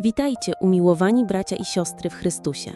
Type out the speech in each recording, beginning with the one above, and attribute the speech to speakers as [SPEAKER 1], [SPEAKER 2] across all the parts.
[SPEAKER 1] Witajcie, umiłowani bracia i siostry w Chrystusie.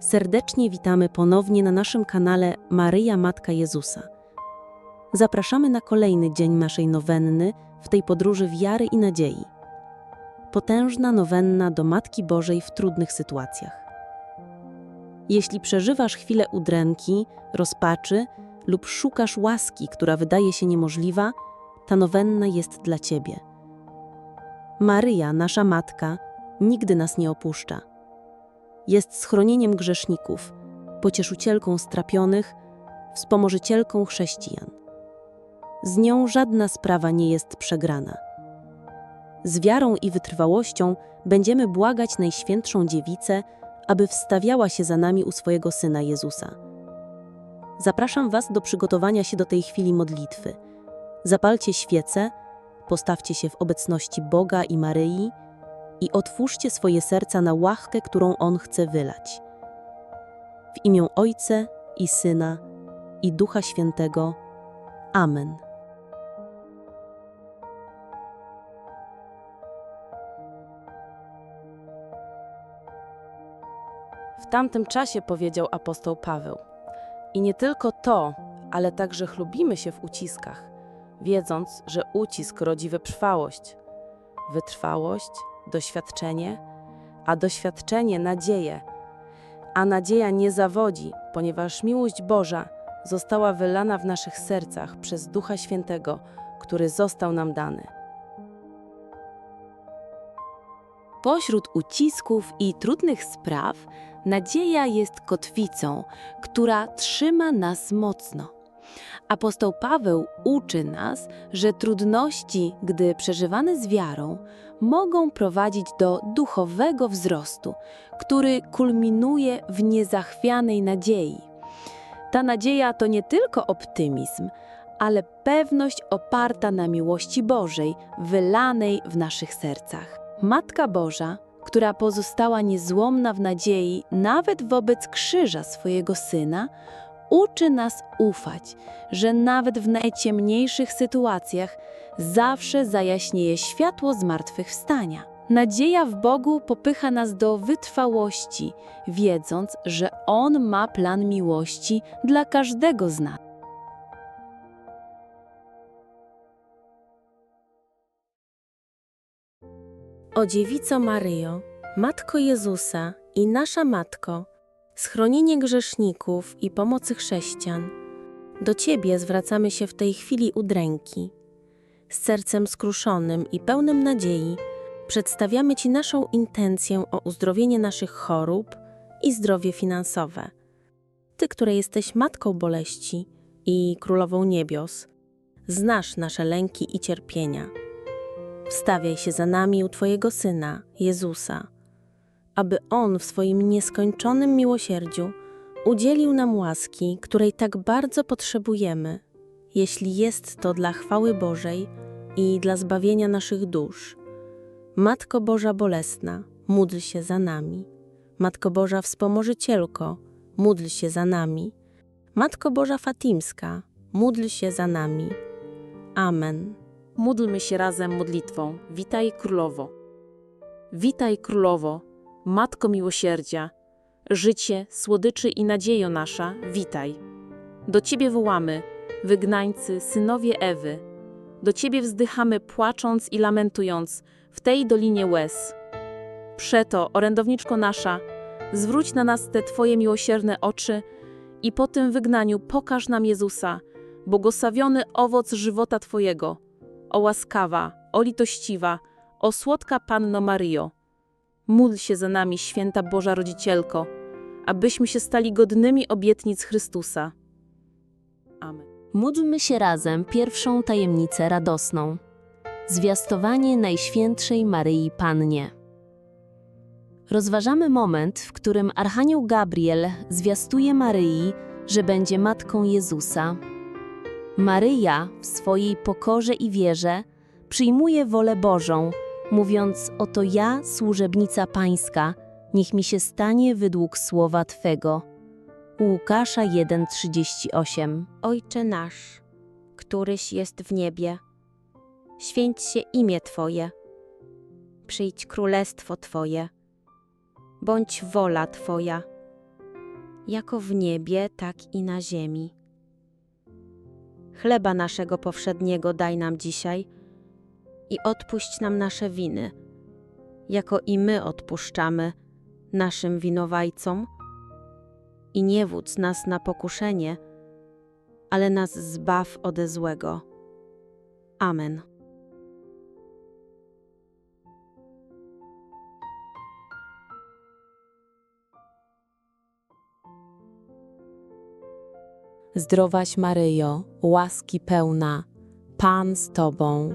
[SPEAKER 1] Serdecznie witamy ponownie na naszym kanale Maryja Matka Jezusa. Zapraszamy na kolejny dzień naszej nowenny w tej podróży wiary i nadziei. Potężna nowenna do Matki Bożej w trudnych sytuacjach. Jeśli przeżywasz chwilę udręki, rozpaczy lub szukasz łaski, która wydaje się niemożliwa, ta nowenna jest dla Ciebie. Maryja, nasza Matka, nigdy nas nie opuszcza. Jest schronieniem grzeszników, pocieszycielką strapionych, wspomożycielką chrześcijan. Z nią żadna sprawa nie jest przegrana. Z wiarą i wytrwałością będziemy błagać Najświętszą Dziewicę, aby wstawiała się za nami u swojego Syna Jezusa. Zapraszam Was do przygotowania się do tej chwili modlitwy. Zapalcie świece, postawcie się w obecności Boga i Maryi i otwórzcie swoje serca na łaskę, którą On chce wylać. W imię Ojca i Syna i Ducha Świętego. Amen.
[SPEAKER 2] W tamtym czasie powiedział apostoł Paweł: I nie tylko to, ale także chlubimy się w uciskach, wiedząc, że ucisk rodzi wytrwałość, wytrwałość, doświadczenie, a doświadczenie nadzieję. A nadzieja nie zawodzi, ponieważ miłość Boża została wylana w naszych sercach przez Ducha Świętego, który został nam dany.
[SPEAKER 1] Pośród ucisków i trudnych spraw, nadzieja jest kotwicą, która trzyma nas mocno. Apostoł Paweł uczy nas, że trudności, gdy przeżywane z wiarą, mogą prowadzić do duchowego wzrostu, który kulminuje w niezachwianej nadziei. Ta nadzieja to nie tylko optymizm, ale pewność oparta na miłości Bożej, wylanej w naszych sercach. Matka Boża, która pozostała niezłomna w nadziei nawet wobec krzyża swojego syna, uczy nas ufać, że nawet w najciemniejszych sytuacjach zawsze zajaśnieje światło zmartwychwstania. Nadzieja w Bogu popycha nas do wytrwałości, wiedząc, że On ma plan miłości dla każdego z nas. O Dziewico Maryjo, Matko Jezusa i nasza Matko, schronienie grzeszników i pomocy chrześcijan, do Ciebie zwracamy się w tej chwili udręki. Z sercem skruszonym i pełnym nadziei przedstawiamy Ci naszą intencję o uzdrowienie naszych chorób i zdrowie finansowe. Ty, która jesteś Matką boleści i Królową Niebios, znasz nasze lęki i cierpienia. Wstawiaj się za nami u Twojego Syna, Jezusa, aby On w swoim nieskończonym miłosierdziu udzielił nam łaski, której tak bardzo potrzebujemy, jeśli jest to dla chwały Bożej i dla zbawienia naszych dusz. Matko Boża Bolesna, módl się za nami. Matko Boża Wspomożycielko, módl się za nami. Matko Boża Fatimska, módl się za nami. Amen.
[SPEAKER 2] Módlmy się razem modlitwą. Witaj Królowo. Witaj Królowo, Matko Miłosierdzia, życie, słodyczy i nadziejo nasza, witaj. Do Ciebie wołamy, wygnańcy, synowie Ewy. Do Ciebie wzdychamy płacząc i lamentując w tej dolinie łez. Przeto, orędowniczko nasza, zwróć na nas te Twoje miłosierne oczy i po tym wygnaniu pokaż nam Jezusa, błogosławiony owoc żywota Twojego – o łaskawa, o litościwa, o słodka Panno Maryjo. Módl się za nami, święta Boża Rodzicielko, abyśmy się stali godnymi obietnic Chrystusa. Amen.
[SPEAKER 1] Módlmy się razem pierwszą tajemnicę radosną. Zwiastowanie Najświętszej Maryi Pannie. Rozważamy moment, w którym Archanioł Gabriel zwiastuje Maryi, że będzie matką Jezusa. Maryja w swojej pokorze i wierze przyjmuje wolę Bożą, mówiąc: Oto ja, służebnica Pańska, niech mi się stanie według słowa Twego. Łukasza 1:38
[SPEAKER 3] Ojcze nasz, któryś jest w niebie, święć się imię Twoje. przyjdź królestwo Twoje. Bądź wola Twoja, jako w niebie, tak i na ziemi. Chleba naszego powszedniego daj nam dzisiaj i odpuść nam nasze winy, jako i my odpuszczamy naszym winowajcom. I nie wódz nas na pokuszenie, ale nas zbaw ode złego. Amen.
[SPEAKER 1] Zdrowaś Maryjo, łaski pełna, Pan z Tobą,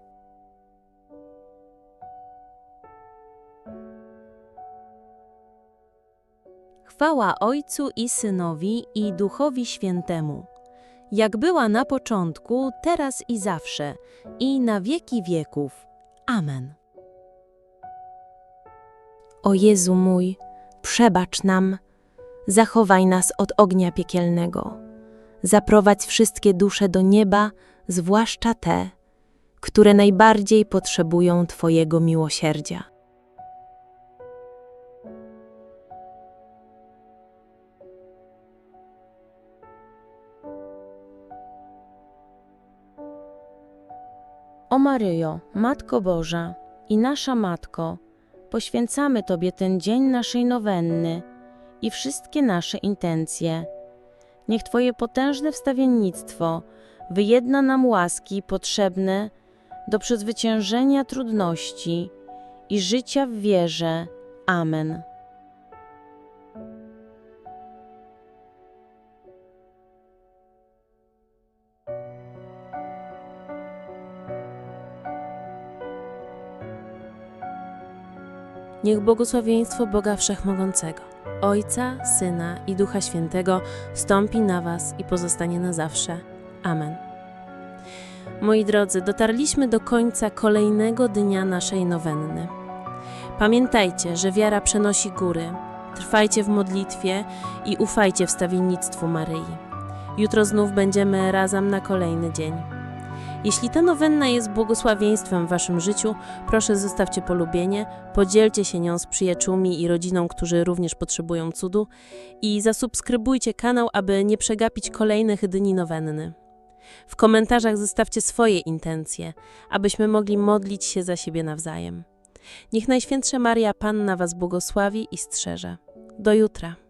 [SPEAKER 3] Chwała Ojcu i Synowi i Duchowi Świętemu, jak była na początku, teraz i zawsze, i na wieki wieków. Amen. O Jezu mój, przebacz nam, zachowaj nas od ognia piekielnego, zaprowadź wszystkie dusze do nieba, zwłaszcza te,
[SPEAKER 4] które najbardziej potrzebują Twojego miłosierdzia.
[SPEAKER 5] O Maryjo, Matko Boża i nasza Matko, poświęcamy Tobie ten dzień naszej nowenny i wszystkie nasze intencje. Niech Twoje potężne wstawiennictwo wyjedna nam łaski potrzebne do przezwyciężenia trudności i życia w wierze. Amen.
[SPEAKER 1] Niech błogosławieństwo Boga Wszechmogącego, Ojca, Syna i Ducha Świętego stąpi na Was i pozostanie na zawsze. Amen. Moi drodzy, dotarliśmy do końca kolejnego dnia naszej nowenny. Pamiętajcie, że wiara przenosi góry. Trwajcie w modlitwie i ufajcie wstawiennictwu Maryi. Jutro znów będziemy razem na kolejny dzień. Jeśli ta nowenna jest błogosławieństwem w Waszym życiu, proszę zostawcie polubienie, podzielcie się nią z przyjaciółmi i rodziną, którzy również potrzebują cudu i zasubskrybujcie kanał, aby nie przegapić kolejnych dni nowenny. W komentarzach zostawcie swoje intencje, abyśmy mogli modlić się za siebie nawzajem. Niech Najświętsza Maria Panna Was błogosławi i strzeże. Do jutra.